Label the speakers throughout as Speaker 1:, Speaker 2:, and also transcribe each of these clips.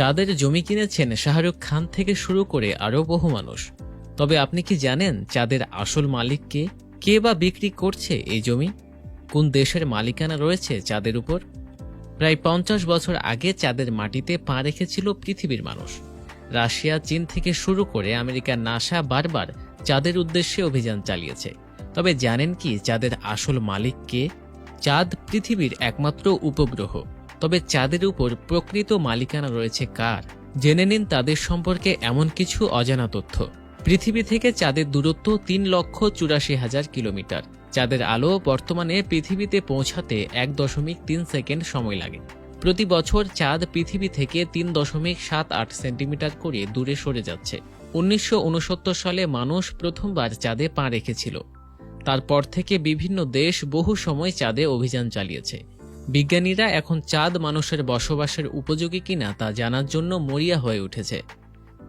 Speaker 1: চাঁদের জমি কিনেছেন শাহরুখ খান থেকে শুরু করে আরও বহু মানুষ। তবে আপনি কি জানেন চাঁদের আসল মালিক কে? কে বা বিক্রি করছে এই জমি? কোন দেশের মালিকানা রয়েছে চাঁদের উপর? প্রায় পঞ্চাশ বছর আগে চাঁদের মাটিতে পা রেখেছিল পৃথিবীর মানুষ। রাশিয়া, চীন থেকে শুরু করে আমেরিকার নাসা বারবার চাঁদের উদ্দেশ্যে অভিযান চালিয়েছে। তবে জানেন কি চাঁদের আসল মালিক কে? চাঁদ পৃথিবীর একমাত্র উপগ্রহ। তবে চাঁদের উপর প্রকৃত মালিকানা রয়েছে কার? জেনে নিন তাদের সম্পর্কে এমন কিছু অজানা তথ্য। পৃথিবী থেকে চাঁদের দূরত্ব তিন লক্ষ চুরাশি হাজার কিলোমিটার। চাঁদের আলো বর্তমানে পৃথিবীতে পৌঁছাতে এক দশমিক তিন সেকেন্ড সময় লাগে। প্রতি বছর চাঁদ পৃথিবী থেকে তিন দশমিক সাত আট সেন্টিমিটার করে দূরে সরে যাচ্ছে। উনিশশো উনসত্তর সালে মানুষ প্রথমবার চাঁদে পা রেখেছিল। তারপর থেকে বিভিন্ন দেশ বহু সময় চাঁদে অভিযান চালিয়েছে। বিজ্ঞানীরা এখন চাঁদ মানুষের বসবাসের উপযোগী কিনা তা জানার জন্য মরিয়া হয়ে উঠেছে।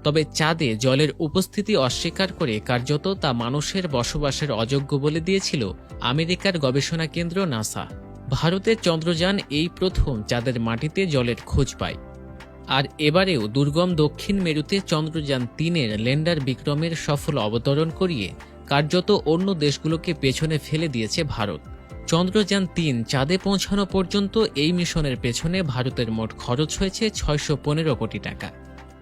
Speaker 1: তবে চাঁদে জলের উপস্থিতি অস্বীকার করে কার্যত তা মানুষের বসবাসের অযোগ্য বলে দিয়েছিল আমেরিকার গবেষণা কেন্দ্র নাসা। ভারতের চন্দ্রযান এই প্রথম চাঁদের মাটিতে জলের খোঁজ পায়। আর এবারেও দুর্গম দক্ষিণ মেরুতে চন্দ্রযান তিনের ল্যান্ডার বিক্রমের সফল অবতরণ করিয়ে কার্যত অন্য দেশগুলোকে পেছনে ফেলে দিয়েছে ভারত। চন্দ্রযান তিন চাঁদে পৌঁছানো পর্যন্ত এই মিশনের পেছনে ভারতের মোট খরচ হয়েছে ছয়শো পনেরো কোটি টাকা।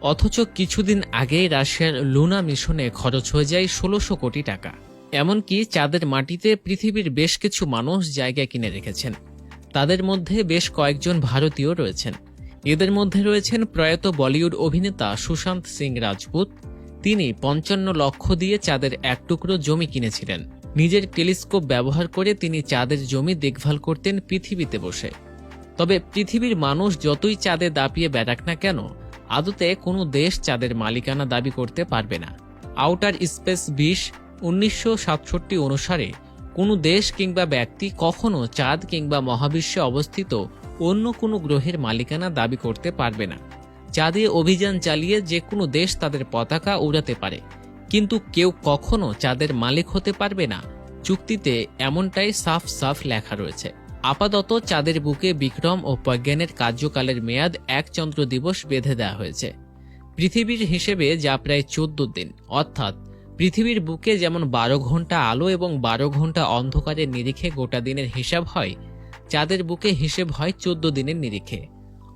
Speaker 1: অথচ কিছুদিন আগেই রাশিয়ার লুনা মিশনে খরচ হয়ে যায় ষোলোশো কোটি টাকা। এমনকি চাঁদের মাটিতে পৃথিবীর বেশ কিছু মানুষ জায়গা কিনে রেখেছেন। তাদের মধ্যে বেশ কয়েকজন ভারতীয় রয়েছেন। এদের মধ্যে রয়েছেন প্রয়াত বলিউড অভিনেতা সুশান্ত সিং রাজপুত। তিনি পঞ্চান্ন লক্ষ দিয়ে চাঁদের এক টুকরো জমি কিনেছিলেন। নিজের টেলিস্কোপ ব্যবহার করে তিনি চাঁদের জমি দেখভাল করতেন পৃথিবীতে বসে। তবে পৃথিবীর মানুষ যতই চাঁদে দাপিয়ে বেড়াক না কেন, আদতে কোনো দেশ চাঁদের মালিকানা দাবি করতে পারবে না। আউটার স্পেস বিশ উনিশশো অনুসারে কোনো দেশ কিংবা ব্যক্তি কখনো চাঁদ কিংবা মহাবিশ্বে অবস্থিত অন্য কোনো গ্রহের মালিকানা দাবি করতে পারবে না। চাঁদে অভিযান চালিয়ে যে কোনো দেশ তাদের পতাকা উড়াতে পারে। কিন্তু কেউ কখনো চাঁদের মালিক হতে পারবে না। চুক্তিতে এমনটাই সাফ সাফ লেখা রয়েছে। আপাতত চাঁদের বুকে বিক্রম ও প্রজ্ঞানের কার্যকালের মেয়াদ এক চন্দ্র দিবস বেঁধে দেওয়া হয়েছে। পৃথিবীর হিসেবে যা প্রায় চোদ্দ দিন, অর্থাৎ পৃথিবীর বুকে যেমন বারো ঘণ্টা আলো এবং বারো ঘণ্টা অন্ধকারের নিরিখে গোটা দিনের হিসাব হয়, চাঁদের বুকে হিসেব হয় চোদ্দ দিনের নিরিখে।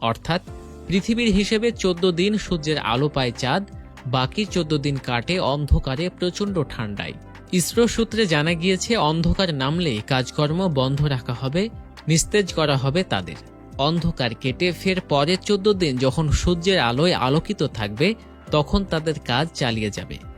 Speaker 1: অর্থাৎ পৃথিবীর হিসেবে চোদ্দ দিন সূর্যের আলো পায় চাঁদ বাকি চোদ্দ দিন কাটে অন্ধকারে প্রচণ্ড ঠান্ডায় ইসরো সূত্রে জানা গিয়েছে, অন্ধকার নামলেই কাজকর্ম বন্ধ রাখা হবে, নিস্তেজ করা হবে তাদের। অন্ধকার কেটে ফের পরের চোদ্দ দিন যখন সূর্যের আলোয় আলোকিত থাকবে, তখন তাদের কাজ চালিয়ে যাবে।